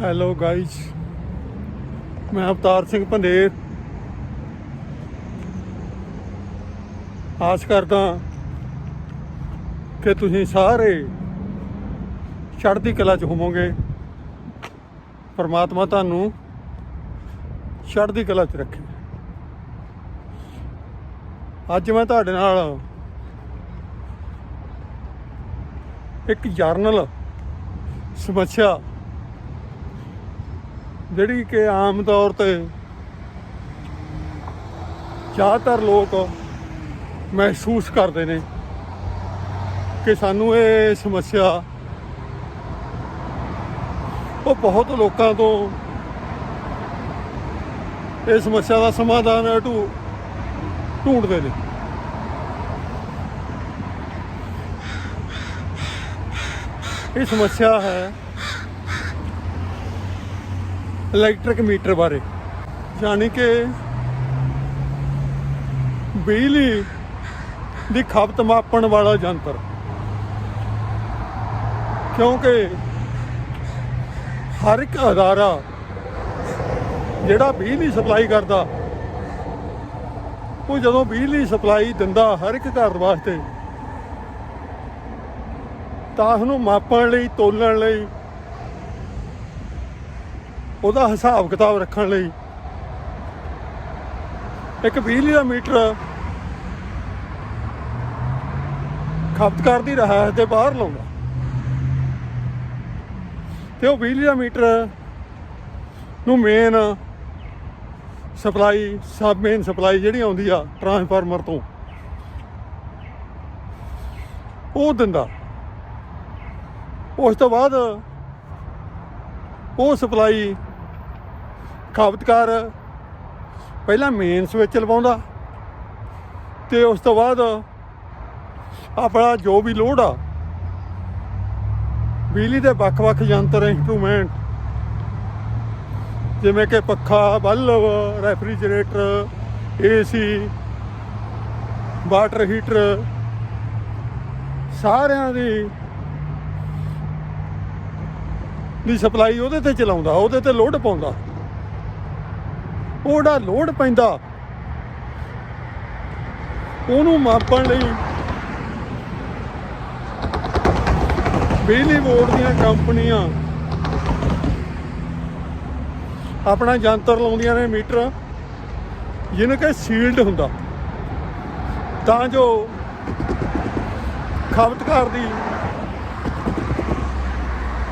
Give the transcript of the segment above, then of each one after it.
Hello guys ਮੈਂ ਅਵਤਾਰ ਸਿੰਘ ਪੰਦੇਰ ਆਸ ਕਰਦਾ ਕਿ ਤੁਸੀਂ ਸਾਰੇ ਚੜ੍ਹਦੀ ਕਲਾ ਚ ਹੋਵੋਗੇ। ਪਰਮਾਤਮਾ ਤੁਹਾਨੂੰ ਚੜ੍ਹਦੀ ਕਲਾ ਚ ਰੱਖੇ। ਅੱਜ ਮੈਂ ਤੁਹਾਡੇ ਨਾਲ ਇੱਕ ਜਰਨਲ ਸਮੱਸਿਆ ਜਿਹੜੀ ਕਿ ਆਮ ਤੌਰ ਤੇ ਜ਼ਿਆਦਾਤਰ ਲੋਕ ਮਹਿਸੂਸ ਕਰਦੇ ਨੇ ਕਿ ਸਾਨੂੰ ਇਹ ਸਮੱਸਿਆ, ਉਹ ਬਹੁਤ ਲੋਕਾਂ ਤੋਂ ਇਹ ਸਮੱਸਿਆ ਦਾ ਸਮਾਧਾਨ ਢੂ ਢੂੰਡਦੇ ਨੇ। ਇਹ ਸਮੱਸਿਆ ਹੈ ਇਲੈਕਟ੍ਰਿਕ ਮੀਟਰ ਬਾਰੇ। ਯਾਨੀ ਕਿ ਬਿਜਲੀ ਦੀ ਖਪਤ ਮਾਪਣ ਵਾਲਾ ਯੰਤਰ। ਕਿਉਂਕਿ ਹਰ ਇੱਕ ਅਦਾਰਾ ਜਿਹੜਾ ਬਿਜਲੀ ਸਪਲਾਈ ਕਰਦਾ, ਉਹ ਜਦੋਂ ਬਿਜਲੀ ਸਪਲਾਈ ਦਿੰਦਾ ਹਰ ਇੱਕ ਘਰ ਵਾਸਤੇ, ਤਾਂ ਉਹਨੂੰ ਮਾਪਣ ਲਈ, ਤੋਲਣ ਲਈ ਉਹਦਾ ਹਿਸਾਬ ਕਿਤਾਬ ਰੱਖਣ ਲਈ। ਇੱਕ ਬਿਜਲੀ ਦਾ ਮੀਟਰ ਖਪਤਕਾਰ ਦੀ ਰਹਾਇਸ਼ ਦੇ ਬਾਹਰ ਲਾਉਂਦਾ। ਤੇ ਉਹ ਬਿਜਲੀ ਦਾ ਮੀਟਰ ਨੂੰ main supply sub main supply ਜਿਹੜੀ ਆਉਂਦੀ ਆ ਟਰਾਂਸਫਾਰਮਰ ਤੋਂ, ਉਹ ਦਿੰਦਾ। ਉਸ ਤੋਂ ਬਾਅਦ ਉਹ ਸਪਲਾਈ ਖਪਤਕਾਰ ਪਹਿਲਾਂ ਮੇਨ ਸਵਿਚ ਲਵਾਉਂਦਾ ਤੇ ਉਸ ਤੋਂ ਬਾਅਦ ਆਪਣਾ ਜੋ ਵੀ ਲੋਡ ਆ, ਬਿਜਲੀ ਦੇ ਵੱਖ-ਵੱਖ ਯੰਤਰ ਇੰਸਟਰੂਮੈਂਟ ਜਿਵੇਂ ਕਿ ਪੱਖਾ, bulb, refrigerator, AC, water heater, ਸਾਰਿਆਂ ਦੀ ਦੀ ਸਪਲਾਈ ਉਹਦੇ ਤੇ ਚਲਾਉਂਦਾ, ਉਹਦੇ ਤੇ ਲੋਡ ਪਾਉਂਦਾ। ਉਹ ਜਿਹੜਾ ਲੋਡ ਪੈਂਦਾ। ਉਹਨੂੰ ਮਾਪਣ ਲਈ ਬਿਜਲੀ ਬੋਰਡ ਦੀਆਂ ਕੰਪਨੀਆਂ ਆਪਣਾ ਯੰਤਰ ਲਾਉਂਦੀਆਂ ਨੇ, ਮੀਟਰ, ਜਿਹਨੂੰ ਕਿ ਸੀਲਡ ਹੁੰਦਾ। ਤਾਂ ਜੋ ਖਪਤਕਾਰ ਦੀ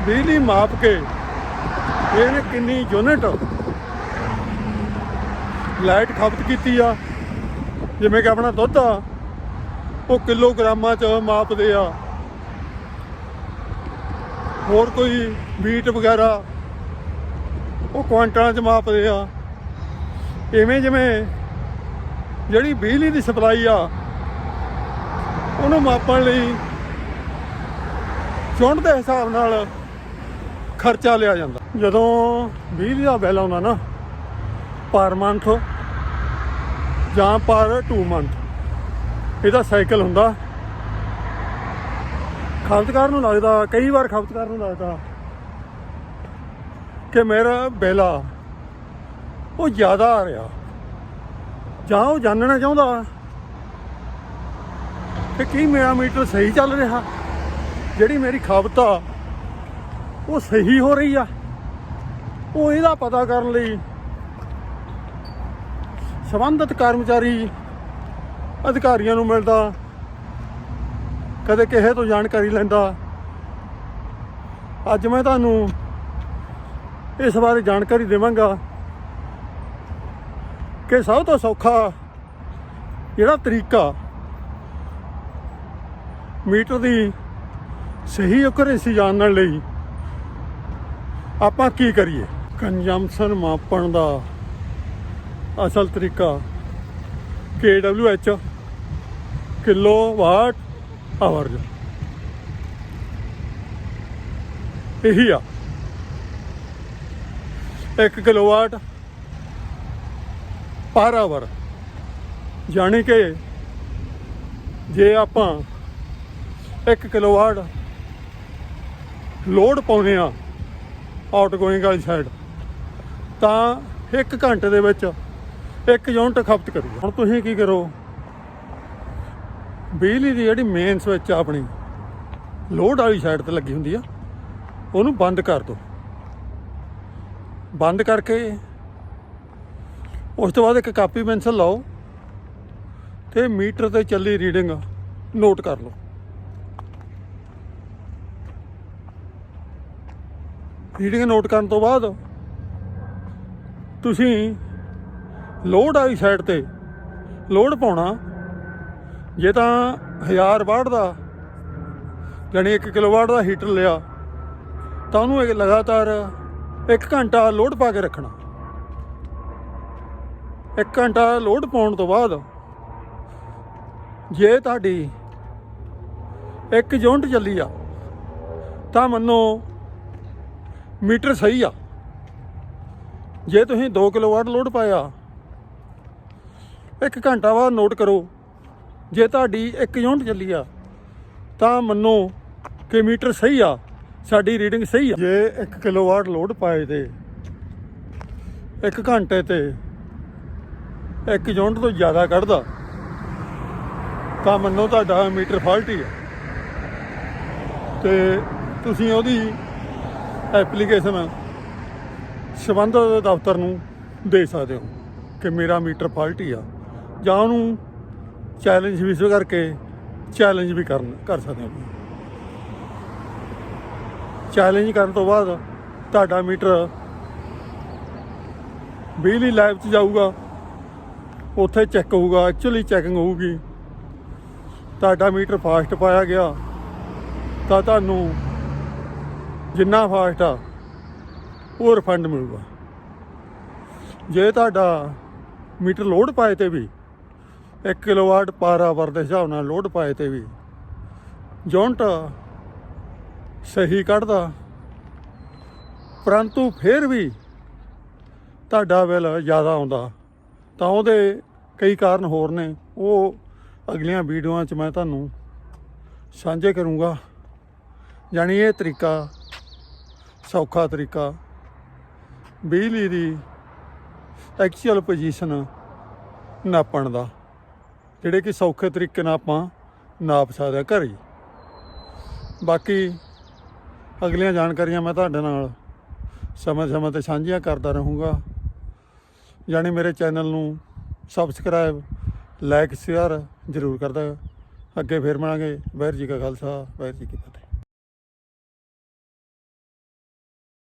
ਬਿਜਲੀ ਮਾਪ ਕੇ ਇਹਨੇ ਕਿੰਨੀ ਯੂਨਿਟ ਲਾਈਟ ਖਪਤ ਕੀਤੀ ਆ। ਜਿਵੇਂ ਕਿ ਆਪਣਾ ਦੁੱਧ ਆ, ਉਹ ਕਿਲੋਗ੍ਰਾਮਾਂ ਚ ਮਾਪਦੇ ਆ। ਹੋਰ ਕੋਈ ਮੀਟ ਵਗੈਰਾ ਉਹ ਕੁਆਂਟਲਾਂ ਚ ਮਾਪਦੇ ਆ। ਇਵੇਂ ਜਿਵੇਂ ਜਿਹੜੀ ਬਿਜਲੀ ਦੀ ਸਪਲਾਈ ਆ, ਉਹਨੂੰ ਮਾਪਣ ਲਈ ਚੁੰਡ ਦੇ ਹਿਸਾਬ ਨਾਲ ਖਰਚਾ ਲਿਆ ਜਾਂਦਾ। ਜਦੋਂ ਬਿਜਲੀ ਦਾ ਬਿੱਲ ਆਉਂਦਾ ਨਾ, ਪਰ ਮੰਥ ਜਾਂ ਪਰ 2 ਮੰਥ ਇਹਦਾ ਸਾਈਕਲ ਹੁੰਦਾ। ਖਪਤਕਾਰ ਨੂੰ ਲੱਗਦਾ, ਕਈ ਵਾਰ ਖਪਤਕਾਰ ਨੂੰ ਲੱਗਦਾ ਕਿ ਮੇਰਾ ਬਿੱਲ ਆ, ਉਹ ਜ਼ਿਆਦਾ ਆ ਰਿਹਾ। ਜਾਂ ਉਹ ਜਾਣਨਾ ਚਾਹੁੰਦਾ ਕਿ ਕੀ ਮੇਰਾ ਮੀਟਰ ਸਹੀ ਚੱਲ ਰਿਹਾ, ਜਿਹੜੀ ਮੇਰੀ ਖਪਤ ਆ ਉਹ ਸਹੀ ਹੋ ਰਹੀ ਆ। ਉਹ ਇਹਦਾ ਪਤਾ ਕਰਨ ਲਈ ਸੰਬੰਧਿਤ ਕਰਮਚਾਰੀ ਅਧਿਕਾਰੀਆਂ ਨੂੰ ਮਿਲਦਾ, ਕਦੇ ਕਿਸੇ ਤੋਂ ਜਾਣਕਾਰੀ ਲੈਂਦਾ। ਅੱਜ ਮੈਂ ਤੁਹਾਨੂੰ ਇਸ ਬਾਰੇ ਜਾਣਕਾਰੀ ਦੇਵਾਂਗਾ ਕਿ ਸਭ ਤੋਂ ਸੌਖਾ ਜਿਹੜਾ ਤਰੀਕਾ ਮੀਟਰ ਦੀ ਸਹੀ ਓਕਰੈਂਸੀ ਜਾਣਨ ਲਈ ਆਪਾਂ ਕੀ ਕਰੀਏ? ਕੰਜੰਪਸ਼ਨ ਮਾਪਣ ਦਾ ਅਸਲ ਤਰੀਕਾ KWH ਕਿਲੋ ਵਾਟ ਆਵਰ ਇਹੀ ਆ। 1 ਕਿਲੋਵਾਟ ਪਰ ਆਵਰ ਜਾਣੀ ਕਿ ਜੇ ਆਪਾਂ 1 ਕਿਲੋਵਾਟ ਲੋਡ ਪਾਉਨੇ ਆ ਆਊਟਗੋਇੰਗ ਵਾਲੀ ਸਾਈਡ ਤਾਂ 1 ਘੰਟੇ ਦੇ ਵਿੱਚ ਇੱਕ ਯੂਨਿਟ ਖਪਤ ਕਰੀਏ। ਹੁਣ ਤੁਸੀਂ ਕੀ ਕਰੋ? ਬਿਜਲੀ ਦੀ ਜਿਹੜੀ ਮੇਨ ਸਵਿਚ ਆ ਆਪਣੀ ਲੋਡ ਵਾਲੀ ਸਾਈਡ ਤੇ ਲੱਗੀ ਹੁੰਦੀ ਆ, ਉਹਨੂੰ ਬੰਦ ਕਰ ਦਿਓ ਬੰਦ ਕਰਕੇ ਉਸ ਤੋਂ ਬਾਅਦ ਇੱਕ ਕਾਪੀ ਪੈਨਸਲ ਲਾਓ ਤੇ ਮੀਟਰ ਤੇ ਚੱਲੀ ਰੀਡਿੰਗ ਨੋਟ ਕਰ ਲਓ। ਰੀਡਿੰਗ ਨੋਟ ਕਰਨ ਤੋਂ ਬਾਅਦ ਤੁਸੀਂ ਲੋਡ ਵਾਲੀ ਸਾਈਡ ਤੇ ਲੋਡ ਪਾਉਣਾ। ਜੇ ਤਾਂ 1000 ਵਾਟ ਦਾ ਜਾਣੀ 1 ਕਿਲੋਵਾਟ ਦਾ ਹੀਟਰ ਲਿਆ, ਤਾਂ ਉਹਨੂੰ ਇਹ ਲਗਾਤਾਰ 1 ਘੰਟਾ ਲੋਡ ਪਾ ਕੇ ਰੱਖਣਾ। 1 ਘੰਟਾ ਲੋਡ ਪਾਉਣ ਤੋਂ ਬਾਅਦ ਜੇ ਤੁਹਾਡੀ ਇੱਕ ਯੂਨਿਟ ਚੱਲੀ ਆ, ਤਾਂ ਮੰਨੋ ਮੀਟਰ ਸਹੀ ਆ। ਜੇ ਤੁਸੀਂ 2 ਕਿਲੋਵਾਟ ਲੋਡ ਪਾਇਆ, ਇੱਕ ਘੰਟਾ ਬਾਅਦ ਨੋਟ ਕਰੋ, ਜੇ ਤੁਹਾਡੀ ਇੱਕ ਯੂਨਿਟ ਚੱਲੀ ਆ, ਤਾਂ ਮੰਨੋ ਕਿ ਮੀਟਰ ਸਹੀ ਆ, ਸਾਡੀ ਰੀਡਿੰਗ ਸਹੀ ਆ। ਜੇ 1 ਕਿਲੋਵਾਟ ਲੋਡ ਪਾਏ ਤੇ, ਇੱਕ ਘੰਟੇ ਤੇ ਇੱਕ ਯੂਨਿਟ ਤੋਂ ਜ਼ਿਆਦਾ ਕੱਢਦਾ, ਤਾਂ ਮੰਨੋ ਤੁਹਾਡਾ ਮੀਟਰ ਫਾਲਟੀ ਆ। ਤੇ ਤੁਸੀਂ ਉਹਦੀ ਐਪਲੀਕੇਸ਼ਨ ਸੰਬੰਧਿਤ ਦਫ਼ਤਰ ਨੂੰ ਦੇ ਸਕਦੇ ਹੋ ਕਿ ਮੇਰਾ ਮੀਟਰ ਫਾਲਟੀ ਆ। ਜਾਂ ਉਹਨੂੰ ਚੈਲੰਜ ਵਿਸ਼ਵ ਕਰਕੇ ਚੈਲੰਜ ਵੀ ਕਰਨ, ਕਰ ਸਕਦੇ ਹੋ। ਚੈਲੰਜ ਕਰਨ ਤੋਂ ਬਾਅਦ ਤੁਹਾਡਾ ਮੀਟਰ ਬਿਜਲੀ ਲਾਈਵ 'ਚ ਜਾਊਗਾ। ਉੱਥੇ ਚੈੱਕ ਹੋਊਗਾ ਐਕਚੁਅਲੀ ਚੈਕਿੰਗ ਹੋਊਗੀ। ਤੁਹਾਡਾ ਮੀਟਰ ਫਾਸਟ ਪਾਇਆ ਗਿਆ। ਤਾਂ ਤੁਹਾਨੂੰ ਜਿੰਨਾ ਫਾਸਟ ਆ, ਉਹ ਰਿਫੰਡ ਮਿਲੂਗਾ। ਜੇ ਤੁਹਾਡਾ ਮੀਟਰ ਲੋਡ ਪਾਏ ਤੇ ਵੀ 1 ਕਿਲੋਵਾਟ ਪਰ ਆਵਰ ਦੇ ਹਿਸਾਬ ਨਾਲ ਲੋਡ ਪਾਏ ਤੇ ਵੀ ਯੂਨਿਟ ਸਹੀ ਕੱਢਦਾ, ਪਰੰਤੂ ਫਿਰ ਵੀ ਤੁਹਾਡਾ ਬਿੱਲ ਜ਼ਿਆਦਾ ਆਉਂਦਾ। ਤਾਂ ਉਹਦੇ ਕਈ ਕਾਰਨ ਹੋਰ ਨੇ। ਉਹ ਅਗਲੀਆਂ ਵੀਡੀਓਆਂ 'ਚ ਮੈਂ ਤੁਹਾਨੂੰ ਸਾਂਝੇ ਕਰੂੰਗਾ। ਜਾਣੀ ਇਹ ਤਰੀਕਾ ਸੌਖਾ ਤਰੀਕਾ। ਬਿਜਲੀ ਦੀ ਐਕਚੁਅਲ ਪੋਜੀਸ਼ਨ ਨਾਪਣ ਦਾ, ਜਿਹੜੇ ਕਿ ਸੌਖੇ ਤਰੀਕੇ ਨਾਲ ਆਪਾਂ ਨਾਪ ਸਕਦੇ ਹਾਂ ਘਰੇ। ਹੀ। ਬਾਕੀ ਅਗਲੀਆਂ ਜਾਣਕਾਰੀਆਂ ਮੈਂ ਤੁਹਾਡੇ ਨਾਲ ਸਮੇਂ ਸਮੇਂ ਤੇ ਸਾਂਝੀਆਂ ਕਰਦਾ ਰਹੂੰਗਾ। ਯਾਨੀ ਮੇਰੇ ਚੈਨਲ ਨੂੰ ਸਬਸਕ੍ਰਾਈਬ ਲਾਈਕ ਸ਼ੇਅਰ ਜ਼ਰੂਰ ਕਰਦਾ। ਅੱਗੇ ਫੇਰ ਮਿਲਾਂਗੇ। ਵਾਹਿਗੁਰੂ ਜੀ ਕਾ ਖਾਲਸਾ, ਵਾਹਿਗੁਰੂ ਜੀ ਕੀ ਫਤਿਹ।